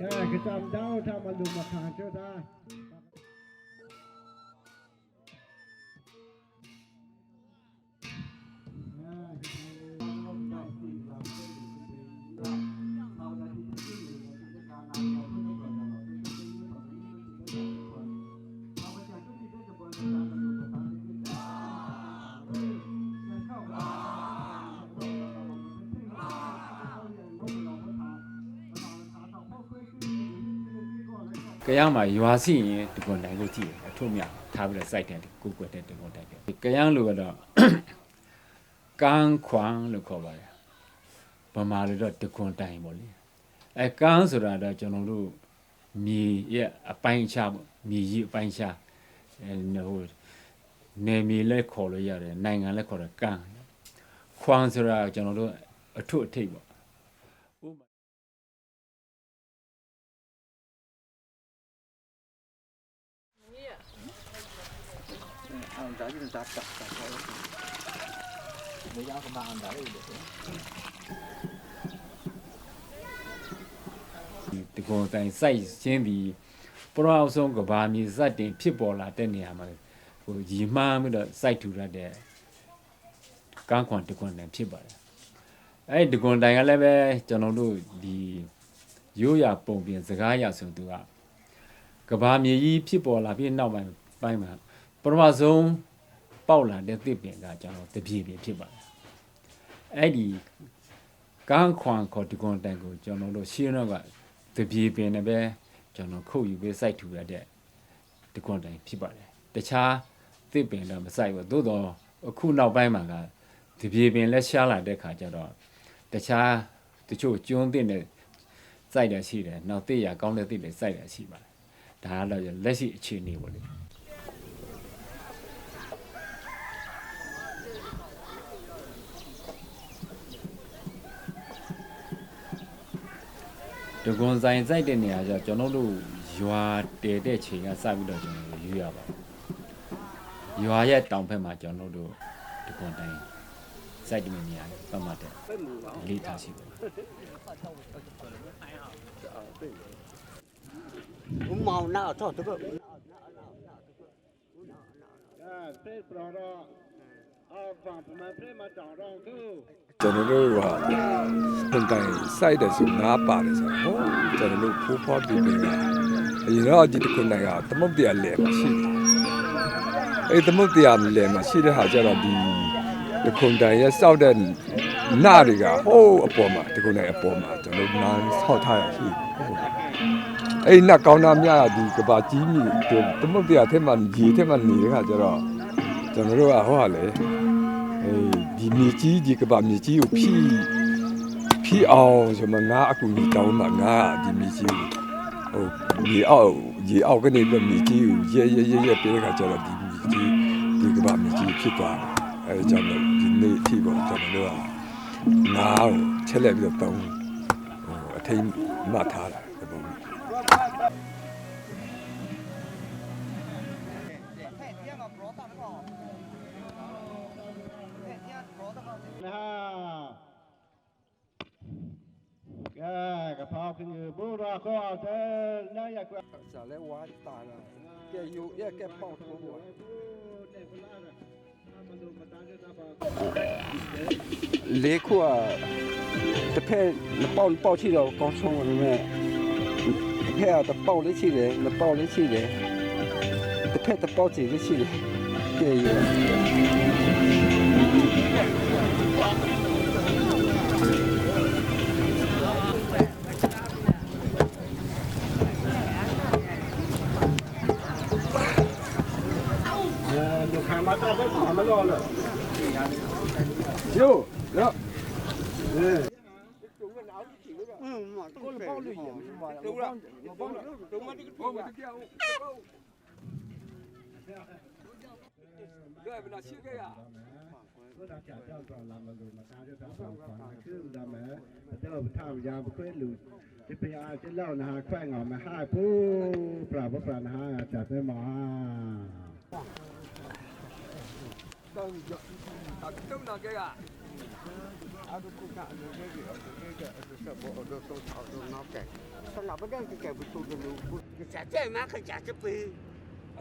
တော့ကဲကတမ်တော့ထ ကရမ်းမှာရွာစီရင်ဒီကွန်တိုင်လို့ကြည့်တယ်အထုံးမြထားပြီးတော့စိုက်တယ်ကိုကွယ်တဲ့ဒီကွန်တိုင်ပဲကရမ်းလို့ကတော့ကန်းခွန်လို့ခေါ်ပါတယ်ဗမာလိုတော့ဒီကွန်တိုင်ပေါ့လေအဲကန်းဆိုတာတော့ကျွန်တော်တို့မြေရဲ့အပိုင်းခြားပေါ့မြေကြီးအပိုင်းခြားအဲဟိုနေမြေလက်ခေါ်လို့ရတယ်နိုင်ငံလက်ခေါ်တယ်ကန်းခွန်ဆိုတာကျွန်တော်တို့အထုအထိပ်ပေါ့ Und da sind das, das, das. Muss ich auch mal an da reden. ဒီကောတိုင်စိုက်ရှင်းပြီးပရောအောင်ဆုံးကဘာမြေစက်တင်ဖြစ်ပေါ်လာတဲ့နေရာမှာဟိုရီမားပြီးတော့စိုက်ထူရတဲ့ကန်းခွန်တခွန်တန်ဖြစ်ပါတယ်အဲ့ဒီကွန်တိုင်ကလည်းပဲကျွန်တော်တို့ဒီရိုးရာပုံပြင်စကားရဆိုသူကကဘာမြေကြီးဖြစ်ပေါ်လာပြီးနောက်ပိုင်းပိုင်းမှာ ပထမဆုံးပေါက်လာတဲ့သစ်ပင်ကကျွန်တော်တပြေပင်ဖြစ်ပါတယ်အဲ့ဒီကန်းခွန်ခေါ်ဒီကွန်တိုင်ကိုကျွန်တော်တို့ရှင်းတော့ကတပြေပင်နဲ့ပဲကျွန်တော်ခုတ်ယူပေးစိုက်ထူရတဲ့ဒီကွန်တိုင်ဖြစ်ပါတယ်တခြားသစ်ပင်တော့မစိုက်ဘူးသို့တော့အခုနောက်ပိုင်းမှာကတပြေပင်လက်ရှားလာတဲ့ခါကျတော့တခြားတချို့ကျွန်းသစ်နဲ့စိုက်တယ်ရှိတယ်နောက်သစ်ရကောင်းတဲ့သစ်တွေစိုက်တယ်ရှိပါတယ်ဒါကတော့လက်ရှိအခြေအနေပေါ့လေ ဒဂွန်ဆိုင်စိုက်တဲ့နေရာကျကျွန်တော်တို့ရွာတဲတဲ့ချိန်ကစပြီးတော့ကျွန်တော်ရွေးရပါတယ်ရွာရဲ့တောင်ဘက်မှာကျွန်တော်တို့ဒဂွန်တိုင်းစိုက်တဲ့နေရာပတ်မှတ်တယ်လေးထားရှိပါတယ်ဦးမောင်နာတော့တပတ်နာနာနာတပတ်နာနာနာတဲ့ပြတော့ ကျွန်တော်တို့ကပုံတိုင်စိုက်တယ်ဆိုငါပါတယ်ဆိုတော့ဟောကျွန်တော်တို့ဖိုးဖွားပြပြနေတာအရင်တော့ဒီတစ်ခုနိုင်ကသမုတ်တရားလဲမှာရှိတယ်အဲ့သမုတ်တရားလဲမှာရှိတဲ့ဟာကျတော့ဒီဒီခုန်တိုင်ရဲ့စောက်တဲ့နာတွေကဟိုးအပေါ်မှာဒီခုန်တိုင်အပေါ်မှာကျွန်တော်တို့နားဆောက်ထားရရှိဟုတ်အဲ့နတ်ကောင်းသားများကဒီကဘာကြီးမြည်ဒီသမုတ်တရားထဲမှာရေထဲမှာနေတဲ့ခါကျတော့ ကျွန်တော်တို့ကဟောဟာလေအဲဒီမြေကြီးဒီကဘာမြေကြီးကိုဖြီးဖြီးအောင်ဆိုမှငါအကူကြီးတောင်းမှငါဒီမြေကြီးကိုဟိုမြေအောက်ရေအောက်ကနေပြီးမြေကြီးကိုရဲရဲရဲရဲပြေးတဲ့ခါကျတော့ဒီမြေကြီးဒီကဘာမြေကြီးဖြစ်သွားတယ်အဲကြောင့်လည်းဒီနေ့အထိပေါ့ကျွန်တော်တို့ကငါကိုချက်လက်ပြီးတော့တောင်းဟိုအထိန်မှတ်ထားတာ กระเพาะขึ้นอยู่บูราก็เอาเธอนายกจะเล่วายตาละแกอยู่แยกแกเป่าทัวบัดเล็กกว่าแต่เพ่เป่าเป่าที่เรากองช่องมันแม่เพ่แต่เป่าเล็กที่เลยเป่าเล็กที่เลยแต่เพ่แต่เป่าจีเล็กที่เลยแกอยู่ Yo, yo. Rồi mình nói chưa cái à? ก็รับจากเจ้าตอนลำมาลุมาตาด้วยการฝังฝังเครื่องดำแม้เจ้าท่ายามเพื่อหลุดจะไปอาจะเล่านะฮะแข้งออกมาห้าผู้ปราบพระปราณฮะจากแม่หมอ tập trung là cái à aku buka dia dia dia dia buat ada tu ada nak ke. Kalau benda tu ke betul dulu. Cakap mak cakap pi.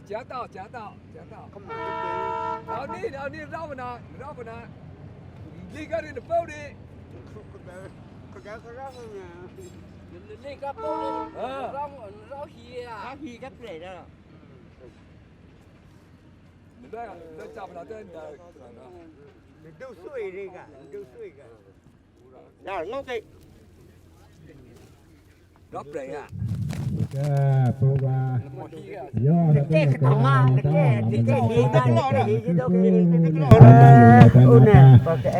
Cakap tahu cakap tahu cakap tahu. Kamu pi. Tahu ni tahu ni tahu mana tahu mana. Ni kan ni tahu ni. Kerja kerja ni. Ni kan tahu ni. Tahu tahu hi. Tahu hi kat sini dah. Đây, đây chạm là tên đời. Đâu đi cả, đâu xuôi cả. Nào, ngốc đi. Gấp đấy à? เจ้าปูบาย่อตะเก็ยกอะมาตะเกียกตะเกียกยีตะเกียกยีตะเกียกยีตะเกียกอุเน่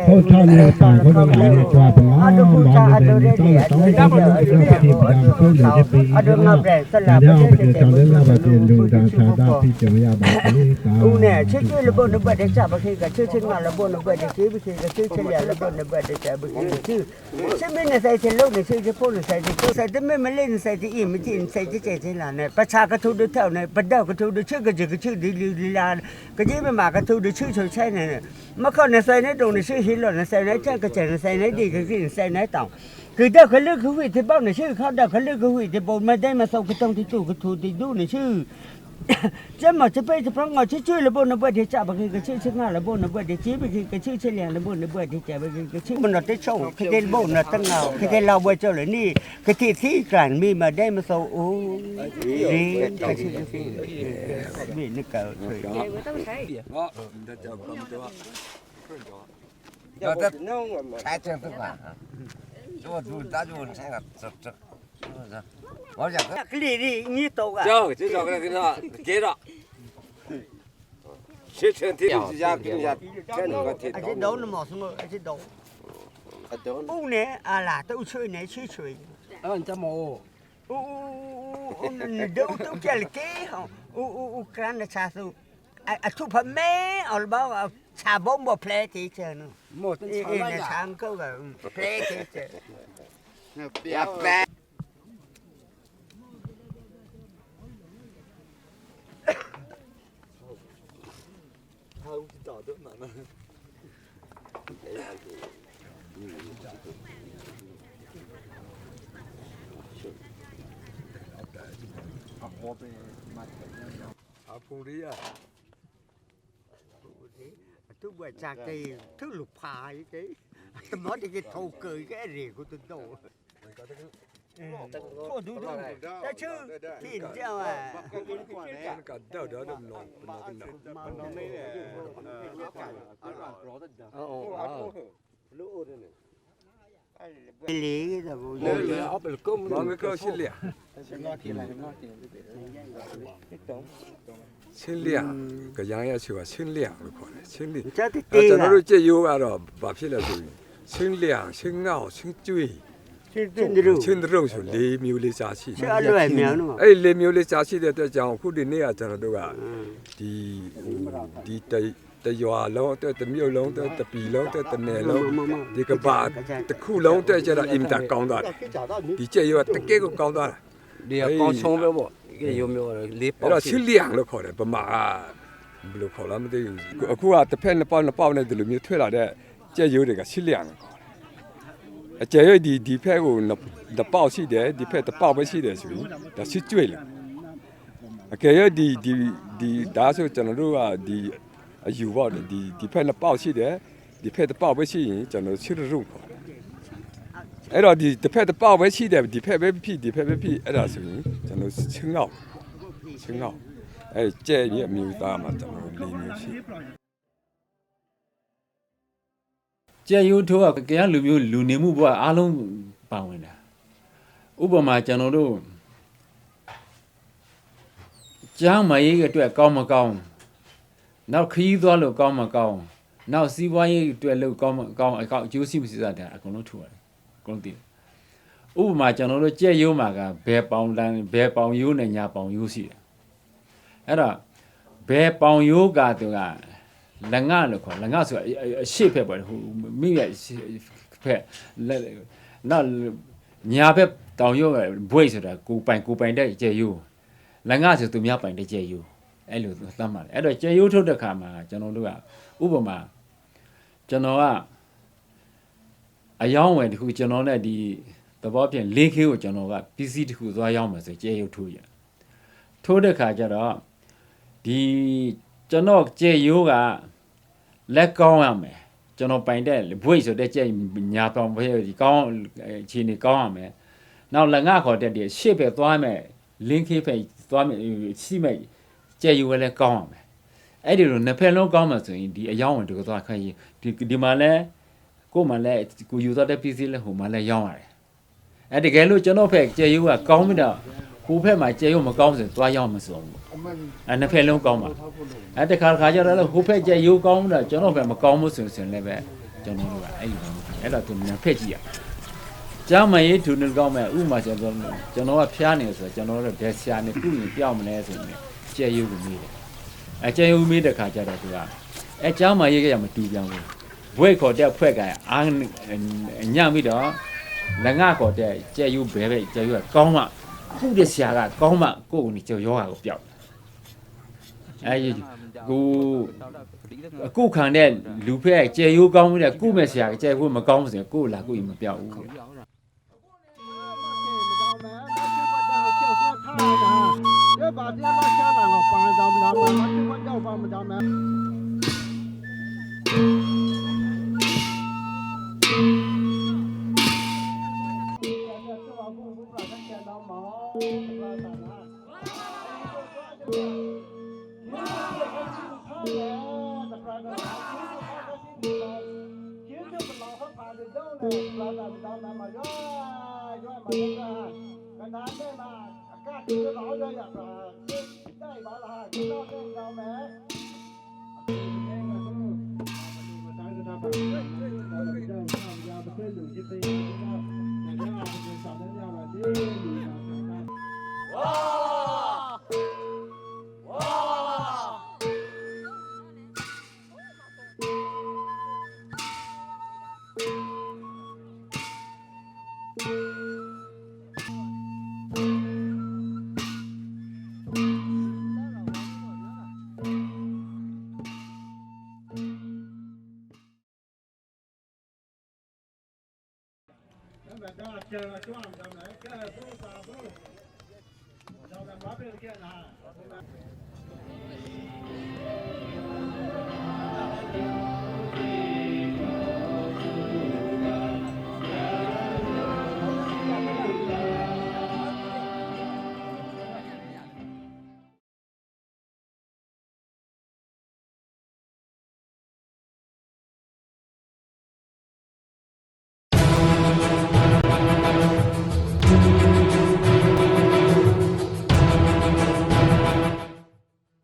โอ้ท่านเนี่ยต่างคนต่างมีวามเป็นอาวุธมองดูดีต้องต้องต้องต้องปฏิบัติตามผู้เลี้ยงปีนี้แล้วเราไปเดินตามื่องราวประเด็นดวงดาวชาดาพิจารณาบาปนี้ตามอุเน่ชื่อชื่อระบบระบบเด็กชาบางทีก็ชื่อชื่องานระบบระบบเด็ย่อชื่อชื่อชื่อระบบระบบเด็กชาบางทีชื่อชื่อไม่ในใส่เทลโลกในชื่อจะพูดในใส่ที่ตัวใส่ที่ไม่มาเล่นใส่ที่อิ่มที่ใส่ cái cái thế là này bắt xa cái thu đứa theo này bắt đầu cái thu đứa trước cái gì cái chữ đi đi đi là cái gì mà mà cái thu đứa trước rồi xe này này mà con này xe này đồ này xe hi lợn này xe này chắc cái chè này xe này đi cái gì xe này tổng cứ đâu cái lương cứ hủy thì bao này chứ không đâu cái lương cứ hủy thì bốn mà đây mà sau cái trong thì chủ cái thu thì đủ này chứ 这么这辈子把我去追了不能不得嫁，不给个亲戚俺了不能不得接，不给个亲戚俩了不能不得嫁，不给个亲。不能得收，可得不能得熬，可得老不着了你，可得西干米嘛得么收哦，你可是是米那个水。好，你再讲，你再讲，要得，拆成这个，我做咱就那个这这。玩去。给你，你到个。走，就找个人给他接着。去城铁路之家给人家看那个铁道。铁道那么什么？铁道。铁道。五年啊啦，都吹呢，吹吹。啊，你怎么？哦哦哦哦，你都都叫了给哈？哦哦哦，看那差数。啊啊，出发没？好吧，我查某某 play 地震呢。某真查那个。查够了，play 地震。那不要。Anladın mı? Apuria. Tôi vừa chạc cái thứ lục phà ấy cái Tôi nói cái thầu cười cái rỉ của tôi đâu ထို့ဒူဒူတချူကိကြောင်းဘာကောကိုကိုနဲ့ကတော့တော့တော့လုံးလုံးမနော်မေးတယ်အာကာအာကာရောတဲ့ဒါအော်လို့အိုတယ်လေဒါဘူးလေအပလကုမ်ဘာမကောရှစ်လျာရှင်ငါတီလာငါတီလာတောင်းရှင်လျာကြာရချီကရှင်လျာလို့ခေါ်တယ်ရှင်လျာကျွန်တော်တို့ကြည့်ရိုးကတော့ဘာဖြစ်လဲဆိုရင်ရှင်လျာရှင်ငေါရှင်ကျွေး ချင်းတရုတ် ချင်းတရုတ်ဆို၄မျိုးလေးစားရှိတချင်းယ်အလွယ်မြန်တော့အဲ့ဒီ၄မျိုးလေးစားရှိတဲ့အတွက်ကြောင့်အခုဒီနေ့ကကျွန်တော်တို့ကဒီဟိုဒီတိတ်တရွာလုံးအတွက်တစ်မြို့လုံးအတွက်တစ်ပြည်လုံးအတွက်တစ်နယ်လုံးဒီကဘာတစ်ခုလုံးအတွက်ကျတော့အင်တာကောင်းသွားတယ်ဒီကျက်ရွာတကယ်ကိုကောင်းသွားတာ ဒီကကောင်းချုံပဲပေါ့ဒီရုံမျိုးလေးပေါ့အဲ့တော့ရှစ်လျံလို့ခေါ်တယ်ဗမာဘယ်လိုခေါ်လဲမသိဘူးအခုကတစ်ဖက်နှစ်ပေါက်နှစ်ပေါက်နဲ့ဒီလိုမျိုးထွက်လာတဲ့ကြက်ရိုးတွေကရှစ်လျံလို့ခေါ် အကျယ်၍ဒီဒီဖက်ကိုတစ်ပေါက်ရှိတယ်ဒီဖက်တစ်ပေါက်ပဲရှိတယ်ဆိုရင်ဒါချစ်ကျွေးလေအကယ်၍ဒီဒီဒီဒါဆိုကျွန်တော်တို့ကဒီအယူပေါ့လေဒီဒီဖက်နှစ်ပေါက်ရှိတယ်ဒီဖက်တစ်ပေါက်ပဲရှိရင်ကျွန်တော်ချစ်ရုံခေါ်တယ်အဲ့တော့ဒီတစ်ဖက်တစ်ပေါက်ပဲရှိတယ်ဒီဖက်ပဲဖြစ်ဒီဖက်ပဲဖြစ်အဲ့ဒါဆိုရင်ကျွန်တော်ချင်းငေါ့ချင်းတော့အဲကျဲ့ရဲ့အမျိုးသားမှာကျွန်တော်လေးမျိုးရှိ ကြက်ရိုးထိုးကကြရလူမျိုးလူနေမှုဘဝအားလုံးပါဝင်တာဥပမာကျွန်တော်တို့ကျမ်းမရေးအတွက်ကောင်းမကောင်းနောက်ခရီးသွားလို့ကောင်းမကောင်းနောက်စီးပွားရေးအတွက်လို့ကောင်းမကောင်းအကောက်အကျိုးရှိမရှိစတဲ့အကုန်လုံးထူရတယ်အကုန်လုံးသိတယ်ဥပမာကျွန်တော်တို့ကြက်ရိုးမှာကဘယ်ပေါင်တန်းဘယ်ပေါင်ရိုးနဲ့ညာပေါင်ရိုးရှိတယ်အဲ့တော့ဘယ်ပေါင်ရိုးကသူက လငလို့ခေါ်လငဆိုတာအအအရှိဖက်ပေါ့ဟိုမိရဲ့ဖက်လက်နောက်ညာဖက်တောင်ရုပ်ရဲ့ဘွိတ်ဆိုတာကိုပိုင်ကိုပိုင်တဲ့ကျေယူလငဆိုသူများပိုင်တဲ့ကျေယူအဲ့လိုသတ်မှတ်တယ်အဲ့တော့ကျေယူထုတ်တဲ့ခါမှာကျွန်တော်တို့ကဥပမာကျွန်တော်ကအယောင်းဝယ်တစ်ခုကျွန်တော်နဲ့ဒီသဘောဖြင့်လင်းခေးကိုကျွန်တော်ကပစ္စည်းတစ်ခုသွားရောက်မယ်ဆိုကြဲရုပ်ထိုးရထိုးတဲ့ခါကျတော့ဒီ ကျွန်တော်ကြဲရိုးကလက်ကောင်းရမယ်ကျွန်တော်ပိုင်တဲ့ဘွိတ်ဆိုတဲ့ကြဲညာပေါင်ဘွဲဒီကောင်းအချိန်နေကောင်းရမယ်နောက်လက်ငါခေါ်တဲ့ဒီရှေ့ပဲသွားမယ်လင်းခေးပဲသွားမယ်ရှိမယ်ကြဲရိုးကလည်းကောင်းရမယ်အဲ့ဒီလိုနှစ်ဖက်လုံးကောင်းမှဆိုရင်ဒီအယောင်းဝင်တကသွားခိုင်းရင်ဒီဒီမှာလဲကို့မှာလဲကိုယူသွားတဲ့ပစ္စည်းလဲဟိုမှာလဲရောင်းရတယ်အဲ့တကယ်လို့ကျွန်တော်ဖက်ကြဲရိုးကကောင်းပြီတော့ ကိုဖက်မှာကြဲရိုးမကောင်းဆိုသွားရောက်မစုံဘူးအဲ့နှစ်ဖက်လုံးကောင်းပါအဲ့တခါတခါကျတော့လဲဟိုဖက်ကြဲရိုးကောင်းတော့ကျွန်တော်ဖက်မကောင်းဘူးဆိုရင်လည်းပဲကျွန်တော်တို့ကအဲ့ဒီလိုအဲ့တော့သူမြန်ဖက်ကြည့်ရကျမ်းမရေးထူနေကောင်းမဲ့ဥမာကျွန်တော်ကျွန်တော်ကဖျားနေဆိုကျွန်တော်တို့ဘယ်ဆရာနေခုရင်ပြောင်းမလဲဆိုရင်ကြဲရိုးကိုမေးတယ်အဲကြဲရိုးမေးတဲ့ခါကျတော့သူကအဲကျမ်းမရေးကရမတူပြန်ဘူးဘွဲ့ခေါ်တဲ့ဖွဲ့ကအာညမိတော့လက်ငါခေါ်တဲ့ကြဲရိုးဘဲပဲကြဲရိုးကကောင်းမှ ခုတဲ့ဆရာကကောင်းမှကိုယ့်ကိုယ်နေကြောယောဂါကိုပျောက်အဲဒီကိုအခုခံတဲ့လူဖက်ကြဲရိုးကောင်းမှုတဲ့ကုမဲ့ဆရာကြဲဖို့မကောင်းဘူးဆိုရင်ကိုယ်လာကိုယ်ရင်မပြောက်ဘူး 这把电话下来了，搬着不了，搬着就要搬不 Chúng.